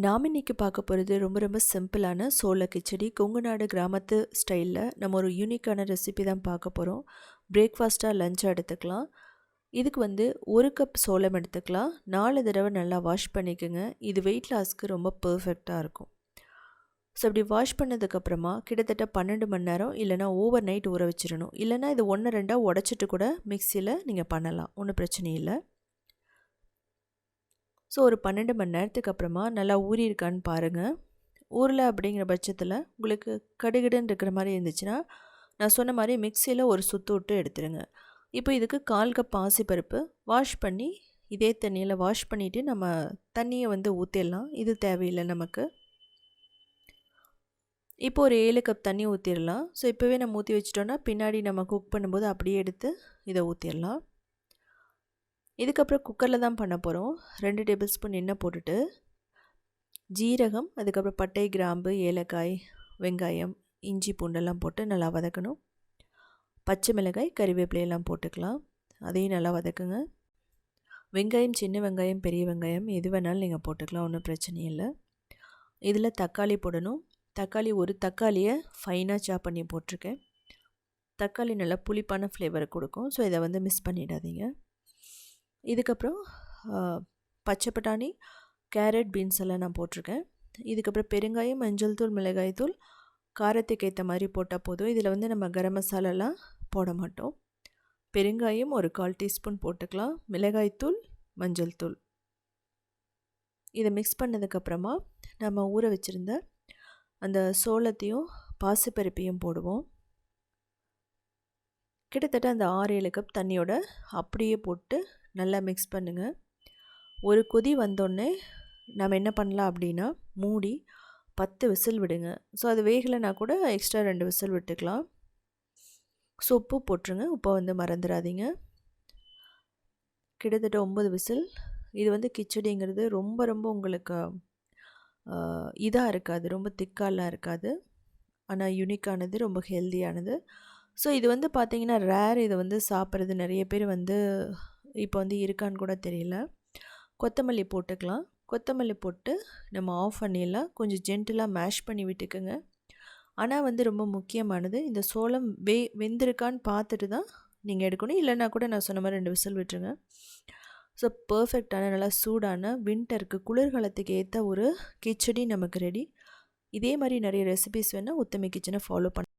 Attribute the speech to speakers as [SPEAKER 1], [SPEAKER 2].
[SPEAKER 1] நாம் இன்னைக்கு பார்க்க போகிறது ரொம்ப ரொம்ப சிம்பிளான சோள கிச்சடி. கொங்கு நாடு கிராமத்து ஸ்டைலில் நம்ம ஒரு யூனிக்கான ரெசிபி தான் பார்க்க போகிறோம் பிரேக்ஃபாஸ்ட்டாக லஞ்சாக எடுத்துக்கலாம். இதுக்கு வந்து ஒரு கப் சோளம் எடுத்துக்கலாம். நாலு தடவை நல்லா வாஷ் பண்ணிக்கோங்க. இது வெயிட் லாஸ்க்கு ரொம்ப பர்ஃபெக்டாக இருக்கும். ஸோ அப்படி வாஷ் பண்ணதுக்கப்புறமா கிட்டத்தட்ட பன்னெண்டு மணி நேரம் இல்லைனா ஓவர் நைட் ஊற வச்சிடணும். இல்லைனா இது ஒன்று ரெண்டாக உடச்சிட்டு கூட மிக்சியில் நீங்கள் பண்ணலாம். ஒன்றும் பிரச்சனை இல்லை. ஸோ ஒரு பன்னெண்டு மணி நேரத்துக்கு அப்புறமா நல்லா ஊறி இருக்கான்னு பாருங்கள் ஊரில் அப்படிங்கிற பட்சத்தில் உங்களுக்கு கடுகடுன்னு இருக்கிற மாதிரி இருந்துச்சுன்னா நான் சொன்ன மாதிரி மிக்சியில் ஒரு சுத்து விட்டு எடுத்துருங்க. இப்போ இதுக்கு கால் கப் பாசிப்பருப்பு வாஷ் பண்ணி இதே தண்ணியில் வாஷ் பண்ணிவிட்டு நம்ம தண்ணியை வந்து ஊற்றிடலாம் இது தேவையில்லை நமக்கு. இப்போ ஒரு ஏழு கப் தண்ணி ஊற்றிடலாம் ஸோ இப்போவே நம்ம ஊற்றி வச்சிட்டோன்னா பின்னாடி நம்ம குக் பண்ணும்போது அப்படியே எடுத்து இதை ஊற்றிடலாம் இதுக்கப்புறம் குக்கரில் தான் பண்ண போகிறோம் ரெண்டு டேபிள் ஸ்பூன் எண்ணெய் போட்டுட்டு ஜீரகம் அதுக்கப்புறம் பட்டை கிராம்பு ஏலக்காய் வெங்காயம் இஞ்சி பூண்டெல்லாம் போட்டு நல்லா வதக்கணும். பச்சை மிளகாய் கறிவேப்பிலையெல்லாம் போட்டுக்கலாம். அதையும் நல்லா வதக்குங்க. வெங்காயம் சின்ன வெங்காயம் பெரிய வெங்காயம் எது வேணாலும் நீங்கள் போட்டுக்கலாம் ஒன்றும் பிரச்சனை இல்லை. இதில் தக்காளி போடணும். தக்காளி ஒரு தக்காளியை ஃபைனாக சாப் பண்ணி போட்டிருக்கேன். தக்காளி நல்லா புளிப்பான ஃப்ளேவர் கொடுக்கும். ஸோ இதை வந்து மிஸ் பண்ணிடாதீங்க. இதுக்கப்புறம் பச்சை பட்டாணி கேரட் பீன்ஸ் எல்லாம் நான் போட்டிருக்கேன். இதுக்கப்புறம் பெருங்காயம் மஞ்சள் தூள் மிளகாய் தூள் காரத்துக்கு ஏற்ற மாதிரி போட்டால் போதும். இதில் வந்து நம்ம கரம் மசாலாலாம் போட மாட்டோம். பெருங்காயம் ஒரு கால் டீஸ்பூன் போட்டுக்கலாம். மிளகாய்த்தூள் மஞ்சள் தூள். இதை மிக்ஸ் பண்ணதுக்கப்புறமா நம்ம ஊற வச்சுருந்த அந்த சோளத்தையும் பாசிப்பருப்பையும் போடுவோம். கிட்டத்தட்ட அந்த ஆறு ஏழு கப் தண்ணியோட அப்படியே போட்டு நல்லா மிக்ஸ் பண்ணுங்கள் ஒரு கொதி வந்தோடனே நம்ம என்ன பண்ணலாம் அப்படின்னா மூடி பத்து விசில் விடுங்க. ஸோ அது வேகலைனா கூட எக்ஸ்ட்ரா ரெண்டு விசில் விட்டுக்கலாம். ஸோ உப்பு போட்டுருங்க. உப்பை வந்து மறந்துடாதீங்க. கிட்டத்தட்ட ஒம்பது விசில். இது வந்து கிச்சடிங்கிறது ரொம்ப ரொம்ப உங்களுக்கு இதாக இருக்காது. ரொம்ப திக்காலாம் இருக்காது. ஆனால் யூனிக்கானது ரொம்ப ஹெல்த்தியானது ஸோ இது வந்து பார்த்திங்கன்னா ரேர் இதை வந்து சாப்பிட்றது. நிறைய பேர் வந்து இப்போ வந்து இருக்கான்னு கூட தெரியல. கொத்தமல்லி போட்டுக்கலாம். கொத்தமல்லி போட்டு நம்ம ஆஃப் பண்ணிடலாம். கொஞ்சம் ஜென்டிலாக மேஷ் பண்ணி விட்டுக்குங்க. ஆனால் வந்து ரொம்ப முக்கியமானது இந்த சோளம் வே வெந்திருக்கான்னு பார்த்துட்டு தான் நீங்கள் எடுக்கணும். இல்லைன்னா கூட நான் சொன்ன மாதிரி ரெண்டு விசில் விட்டுருங்க. ஸோ பர்ஃபெக்டான நல்லா சூடான வின்டருக்கு குளிர்காலத்துக்கு ஏற்ற ஒரு கிச்சடி நமக்கு ரெடி இதே மாதிரி நிறைய ரெசிபிஸ் வேணால் உத்தமி கிச்சனை ஃபாலோ பண்ண